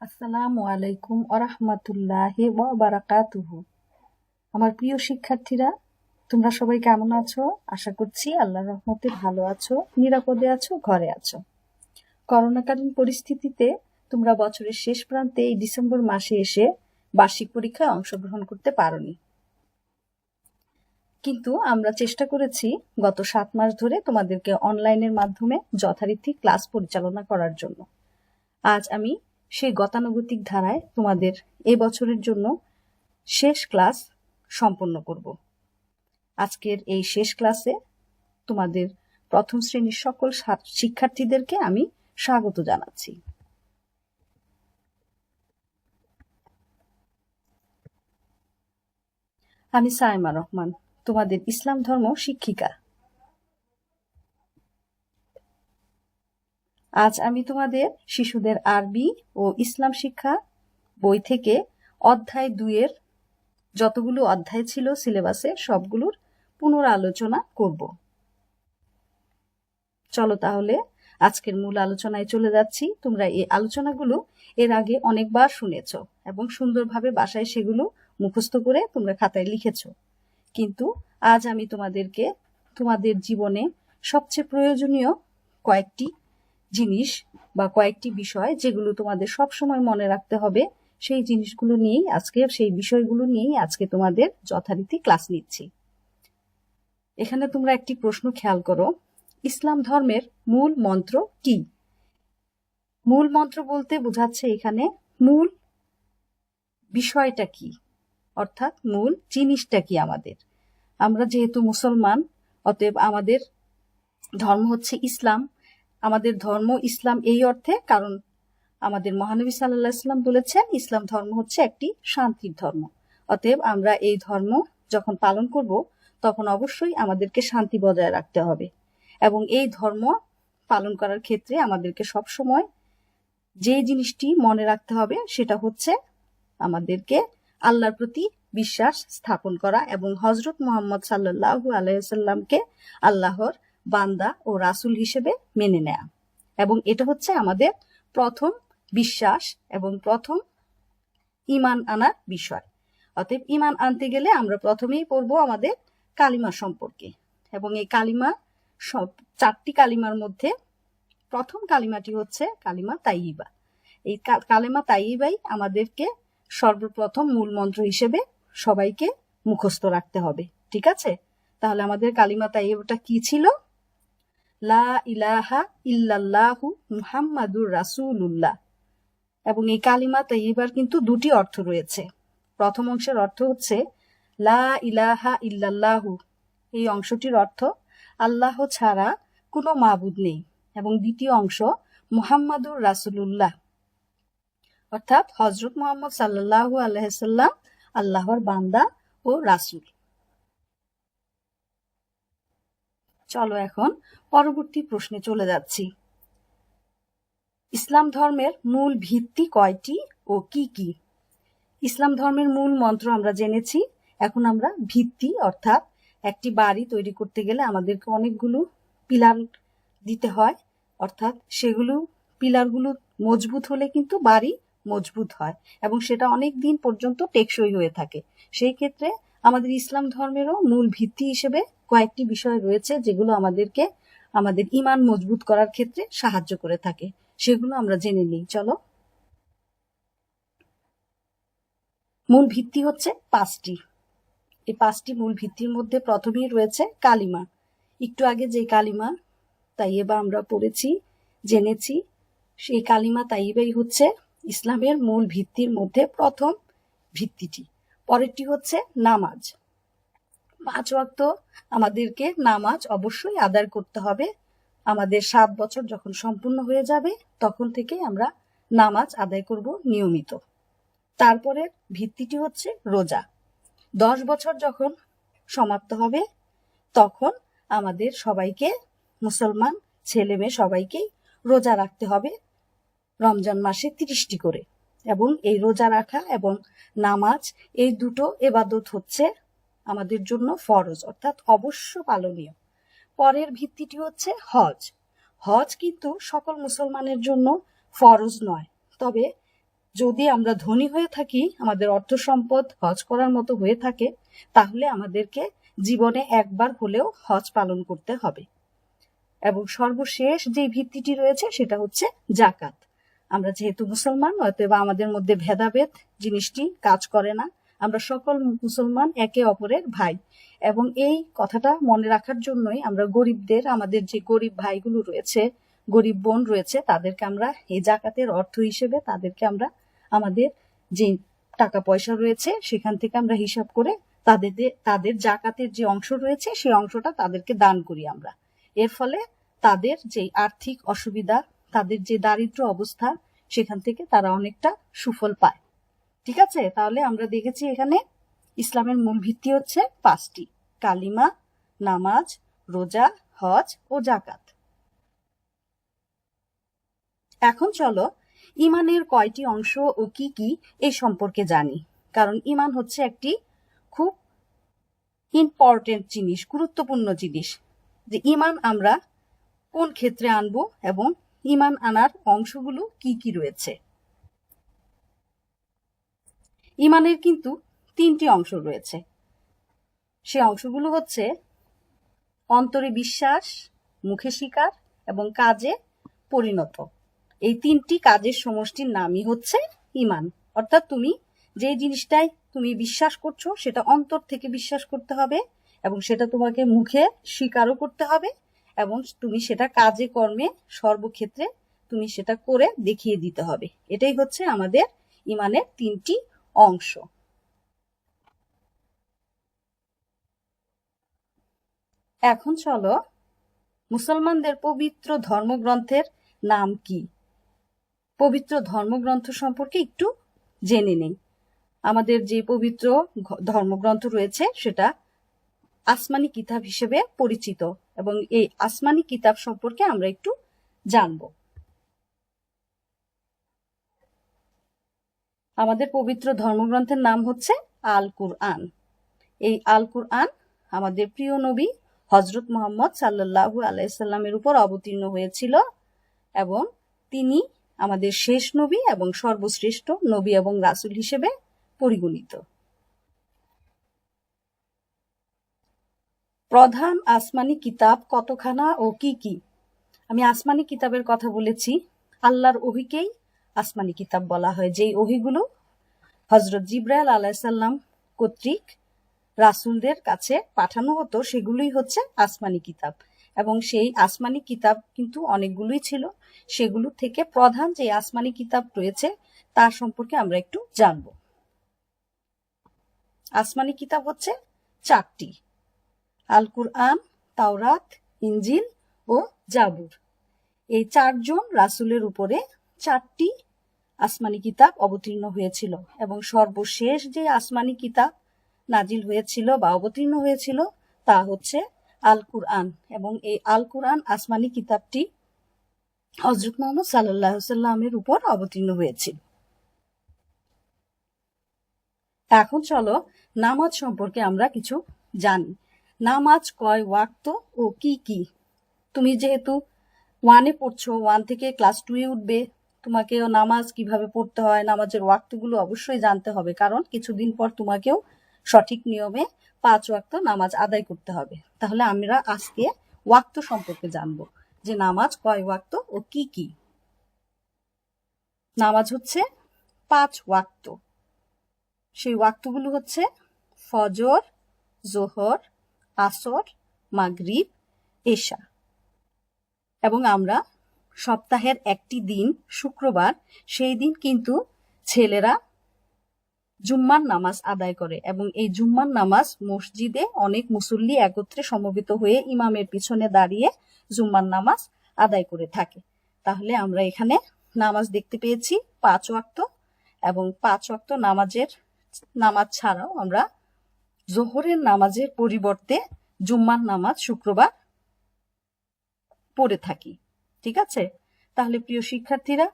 আসসালামু আলাইকুম আরহামাতুল্লাহি বারাকাতুহু আমার প্রিয় শিক্ষার্থীরা, তোমরা সবাই কেমন আছো? আশা করছি আল্লাহর রহমতে ভালো আছো, নিরাপদে আছো, ঘরে আছো। করোনাকালীন পরিস্থিতিতে তোমরা বছরের শেষ প্রান্তে এই ডিসেম্বর মাসে এসে বার্ষিক পরীক্ষায় অংশগ্রহণ করতে পারোনি। কিন্তু আমরা চেষ্টা করেছি গত সাত মাস ধরে তোমাদেরকে অনলাইনের মাধ্যমে যথারীতি ক্লাস পরিচালনা করার জন্য। আজ আমি সেই গতানুগতিক ধারায় তোমাদের এ বছরের জন্য শেষ ক্লাস সম্পন্ন করব। আজকের এই শেষ ক্লাসে তোমাদের প্রথম শ্রেণির সকল শিক্ষার্থীদেরকে আমি স্বাগত জানাচ্ছি। আমি সাইমা রহমান, তোমাদের ইসলাম ধর্ম শিক্ষিকা। আজ আমি তোমাদের শিশুদের আরবি ও ইসলাম শিক্ষা বই থেকে অধ্যায় দুইয়ের যতগুলো অধ্যায় ছিল সিলেবাসে সবগুলোর পুনরালোচনা করব। চলো তাহলে আজকের মূল আলোচনায় চলে যাচ্ছি। তোমরা এই আলোচনাগুলো এর আগে অনেকবার শুনেছ এবং সুন্দরভাবে বাসায় সেগুলো মুখস্থ করে তোমরা খাতায় লিখেছ। কিন্তু আজ আমি তোমাদেরকে তোমাদের জীবনে সবচেয়ে প্রয়োজনীয় কয়েকটি জিনিস বা কয়েকটি বিষয় যেগুলো তোমাদের সব সময় মনে রাখতে হবে, সেই জিনিসগুলো নিয়েই আজকে, সেই বিষয়গুলো নিয়েই আজকে তোমাদের যথারীতি ক্লাস নিচ্ছি। এখানে তোমরা একটি প্রশ্ন খেয়াল করো, ইসলাম ধর্মের মূল মন্ত্র কি? মূল মন্ত্র বলতে বোঝাচ্ছে এখানে মূল বিষয়টা কি, অর্থাৎ মূল জিনিসটা কি আমাদের। আমরা যেহেতু মুসলমান, অতএব আমাদের ধর্ম হচ্ছে ইসলাম আমাদের ধর্ম ইসলাম এই অর্থে, কারণ আমাদের মহানবী সাল্লাহ ইসলাম বলেছেন, ইসলাম ধর্ম হচ্ছে একটি শান্তির ধর্ম। অতএব আমরা এই ধর্ম যখন পালন করব, তখন অবশ্যই আমাদেরকে শান্তি বজায় রাখতে হবে। এবং এই ধর্ম পালন করার ক্ষেত্রে আমাদেরকে সব সময় যে জিনিসটি মনে রাখতে হবে, সেটা হচ্ছে আমাদেরকে আল্লাহর প্রতি বিশ্বাস স্থাপন করা এবং হজরত মোহাম্মদ সাল্লাহু আলাইসাল্লামকে আল্লাহর বান্দা ও রাসূল হিসেবে মেনে নেয়া। এবং এটা হচ্ছে আমাদের প্রথম বিশ্বাস এবং প্রথম ইমান আনার বিষয়। অতএব ইমান আনতে গেলে আমরা প্রথমেই পড়ব আমাদের কালিমা সম্পর্কে। এবং এই কালিমা সব, চারটি কালিমার মধ্যে প্রথম কালিমাটি হচ্ছে কালিমা তাইবা এই কালিমা তাইবাই আমাদেরকে সর্বপ্রথম মূল মন্ত্র হিসেবে সবাইকে মুখস্থ রাখতে হবে। ঠিক আছে? তাহলে আমাদের কালিমা তাইবাটা কি ছিল? লা ইলাহা ইল্লাল্লাহু মুহাম্মাদুর রাসূলুল্লাহ। এবং এই কালিমা তাইবার কিন্তু দুটি অর্থ রয়েছে। প্রথম অংশের অর্থ হচ্ছে লা ইলাহা ইল্লাল্লাহু। এই অংশটির অর্থ আল্লাহ ছাড়া কোনো মাবুদ নেই। এবং দ্বিতীয় অংশ মুহাম্মাদুর রাসূলুল্লাহ। অর্থাৎ হজরত মোহাম্মদ সাল্লাল্লাহু আলাইসাল্লাম আল্লাহর বান্দা ও রাসূল। চলো এখন পরবর্তী প্রশ্নে চলে যাচ্ছি। ইসলাম ধর্মের মূল ভিত্তি কয়টি ও কি কি? ইসলাম ধর্মের মূল মন্ত্র আমরা জেনেছি। এখন আমরা ভিত্তি, অর্থাৎ একটি বাড়ি তৈরি করতে গেলে আমাদেরকে অনেকগুলো পিলার দিতে হয়। অর্থাৎ সেগুলো, পিলারগুলো মজবুত হলে কিন্তু বাড়ি মজবুত হয় এবং সেটা অনেক দিন পর্যন্ত টেকসই হয়ে থাকে। সেই ক্ষেত্রে আমাদের ইসলাম ধর্মেরও মূল ভিত্তি হিসেবে কয়েকটি বিষয় রয়েছে যেগুলো আমাদেরকে আমাদের ইমান মজবুত করার ক্ষেত্রে সাহায্য করে থাকে। সেগুলো আমরা জেনে নিই। চলো। মূল ভিত্তি হচ্ছে পাঁচটি। এই পাঁচটি মূল ভিত্তির মধ্যে প্রথমেই রয়েছে কালিমা। একটু আগে যে কালিমা তাইয়েবা আমরা পড়েছি, জেনেছি, সেই কালিমা তাইয়েবাই হচ্ছে ইসলামের মূল ভিত্তির মধ্যে প্রথম ভিত্তিটি। পরেরটি হচ্ছে নামাজ। পাঁচ ওয়াক্ত আমাদেরকে নামাজ অবশ্যই আদায় করতে হবে। আমাদের সাত বছর যখন সম্পূর্ণ হয়ে যাবে, তখন থেকে আমরা নামাজ আদায় করব নিয়মিত। তারপরে ভিত্তিটি হচ্ছে রোজা। দশ বছর যখন সমাপ্ত হবে, তখন আমাদের সবাইকে, মুসলমান ছেলে মেয়ে সবাইকেই রোজা রাখতে হবে। রমজান মাসে তিরিশটি করে। এবং এই রোজা রাখা এবং নামাজ, এই দুটো এবাদত হচ্ছে আমাদের জন্য ফরজ, অর্থাৎ অবশ্য পালনীয়। পরের ভিত্তিটি হচ্ছে হজ। হজ কিন্তু সকল মুসলমানের জন্য ফরজ নয়। তবে যদি আমরা ধনী হয়ে থাকি, আমাদের অর্থ সম্পদ হজ করার মতো হয়ে থাকে, তাহলে আমাদেরকে জীবনে একবার হলেও হজ পালন করতে হবে। এবং সর্বশেষ যে ভিত্তিটি রয়েছে, সেটা হচ্ছে জাকাত আমরা যেহেতু মুসলমান, অতএব আমাদের মধ্যে ভেদাভেদ জিনিসটি কাজ করে না। আমরা সকল মুসলমান, একে অপরের ভাই। এবং এই কথাটা মনে রাখার জন্যই আমরা গরিবদের, আমাদের যে গরিব ভাইগুলো রয়েছে, গরিব বোন রয়েছে, তাদেরকে আমরা এই জাকাতের অর্থ হিসেবে তাদেরকে আমরা আমাদের যে টাকা পয়সা রয়েছে, সেখান থেকে আমরা হিসাব করে তাদের তাদের জাকাতের যে অংশ রয়েছে সেই অংশটা তাদেরকে দান করি আমরা। এর ফলে তাদের যে আর্থিক অসুবিধা তাদের যে দারিদ্র অবস্থা, সেখান থেকে তারা অনেকটা সুফল পায়। ঠিক আছে? তাহলে আমরা দেখেছি এখানে ইসলামের মূল ভিত্তি হচ্ছে পাঁচটি। কালিমা, নামাজ, রোজা, হজ ও জাকাত এখন চলো ইমানের কয়টি অংশ ও কি কি এই সম্পর্কে জানি। কারণ ইমান হচ্ছে একটি খুব ইম্পর্টেন্ট জিনিস, গুরুত্বপূর্ণ জিনিস। যে ইমান আমরা কোন ক্ষেত্রে আনব এবং ইমান আনার অংশগুলো কি কি রয়েছে? ইমানের কিন্তু তিনটি অংশ রয়েছে। সে অংশগুলো হচ্ছে অন্তরে বিশ্বাস, মুখে স্বীকার এবং কাজে পরিণত। এই তিনটি কাজের সমষ্টির নামই হচ্ছে ইমান। অর্থাৎ তুমি যে জিনিসটাই তুমি বিশ্বাস করছ, সেটা অন্তর থেকে বিশ্বাস করতে হবে এবং সেটা তোমাকে মুখে স্বীকারও করতে হবে এবং তুমি সেটা কাজে কর্মে সর্বক্ষেত্রে তুমি সেটা করে দেখিয়ে দিতে হবে। এটাই হচ্ছে আমাদের ইমানের তিনটি অংশ। এখন চলো মুসলমানদের পবিত্র ধর্মগ্রন্থের নাম কি? পবিত্র ধর্মগ্রন্থ সম্পর্কে একটু জেনে নেই। আমাদের যে পবিত্র ধর্মগ্রন্থ রয়েছে সেটা আসমানি কিতাব হিসেবে পরিচিত। এবং এই আসমানি কিতাব সম্পর্কে আমরা একটু জানব। আমাদের পবিত্র ধর্মগ্রন্থের নাম হচ্ছে আল কুরআন এই আল কুরআন আমাদের প্রিয় নবী হজরত মোহাম্মদ সাল্লাহু আলাইসাল্লামের উপর অবতীর্ণ হয়েছিল এবং তিনি আমাদের শেষ নবী এবং সর্বশ্রেষ্ঠ নবী এবং রাসুল হিসেবে পরিগণিত। প্রধান আসমানি কিতাব কতখানা ও কি কি? আমি আসমানি কিতাবের কথা বলেছি। আল্লাহর ওহিকেই আসমানি কিতাব বলা হয়। যেই ওহিগুলো হজরত জিব্রাইল আলাইসাল্লাম কর্তৃক রাসুলদের কাছে পাঠানো হতো, সেগুলোই হচ্ছে আসমানি কিতাব। এবং সেই আসমানি কিতাব কিন্তু অনেকগুলোই ছিল। সেগুলো থেকে প্রধান যে আসমানি কিতাব রয়েছে, তার সম্পর্কে আমরা একটু জানব। আসমানি কিতাব হচ্ছে চারটি। আল কুরআন তাওরাত ইঞ্জিল ও জাবুর। এই চারজন রাসুলের উপরে চারটি আসমানি কিতাব অবতীর্ণ হয়েছিল এবং সর্বশেষ যে আসমানি কিতাব নাজিল হয়েছিল বা অবতীর্ণ হয়েছিল তা হচ্ছে আল কুরআন এবং এই আল কুরআন আসমানি কিতাবটি হজরত মোহাম্মদ সাল্লাহ সাল্লামের উপর অবতীর্ণ হয়েছিল। এখন চলো নামাজ সম্পর্কে আমরা কিছু জানি। নামাজ কয় ওয়াক্ত ও কি কি? তুমি যেহেতু ওয়ানে পড়ছো, ওয়ান থেকে ক্লাস টুয়ে উঠবে, তোমাকেও নামাজ কীভাবে পড়তে হয়, নামাজের ওয়াক্তগুলো অবশ্যই জানতে হবে, কারণ কিছুদিন পর তোমাকেও সঠিক নিয়মে পাঁচ ওয়াক্ত নামাজ আদায় করতে হবে। তাহলে আমরা আজকে ওয়াক্ত সম্পর্কে জানব, যে নামাজ কয় ওয়াক্ত ও কি কি? নামাজ হচ্ছে পাঁচ ওয়াক্ত। সেই ওয়াক্তগুলো হচ্ছে ফজর, জোহর আসর, মাগরিব, এশা। এবং আমরা সপ্তাহের একটি দিন, শুক্রবার, সেই দিন কিন্তু ছেলেরা জুম্মার নামাজ আদায় করে এবং এই জুম্মার নামাজ মসজিদে অনেক মুসল্লি একত্রে সমবেত হয়ে ইমামের পিছনে দাঁড়িয়ে জুম্মার নামাজ আদায় করে থাকে। তাহলে আমরা এখানে নামাজ দেখতে পেয়েছি পাঁচ ওয়াক্ত এবং পাঁচ ওয়াক্ত নামাজের, নামাজ ছাড়াও আমরা জোহরের নামাজের পরিবর্তে জুম্মার নামাজ শুক্রবার পড়ে থাকি। ঠিক আছে? তাহলে প্রিয় শিক্ষার্থীরা,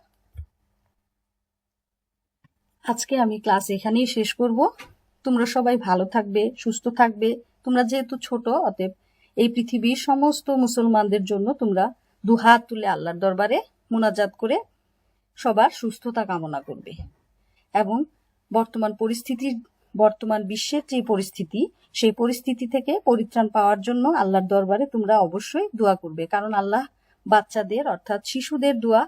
আজকে আমি ক্লাস এখানেই শেষ করব। তোমরা সবাই ভালো থাকবে, সুস্থ থাকবে। তোমরা যেহেতু ছোট, অতএব এই পৃথিবীর সমস্ত মুসলমানদের জন্য তোমরা দু হাত তুলে আল্লাহর দরবারে মোনাজাত করে সবার সুস্থতা কামনা করবে। এবং বর্তমান পরিস্থিতির বর্তমান বিশ্বের যে পরিস্থিতি, সেই পরিস্থিতি থেকে পরিত্রাণ পাওয়ার জন্য আল্লাহর দরবারে তোমরা অবশ্যই দোয়া করবে। কারণ আল্লাহ বাচ্চাদের, অর্থাৎ শিশুদের দোয়া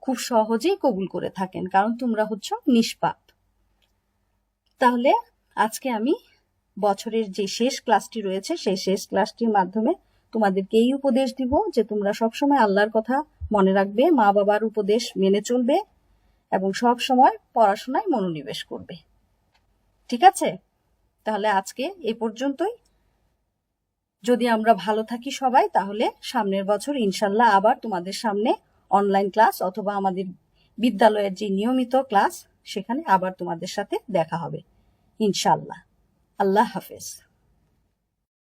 খুব সহজেই কবুল করে থাকেন। কারণ তোমরা হচ্ছ নিষ্পাপ। তাহলে আজকে আমি বছরের যে শেষ ক্লাসটি রয়েছে, সেই শেষ ক্লাসটির মাধ্যমে তোমাদেরকে এই উপদেশ দিব যে তোমরা সবসময় আল্লাহর কথা মনে রাখবে মা বাবার উপদেশ মেনে চলবে এবং সব সময় পড়াশোনায় মনোনিবেশ করবে। ঠিক আছে? তাহলে আজকে এ পর্যন্তই। যদি আমরা ভালো থাকি সবাই, তাহলে সামনের বছর ইনশাল্লাহ আবার তোমাদের সামনে অনলাইন ক্লাস অথবা আমাদের বিদ্যালয়ের যে নিয়মিত ক্লাস সেখানে আবার তোমাদের সাথে দেখা হবে। ইনশাল্লাহ। আল্লাহ হাফেজ।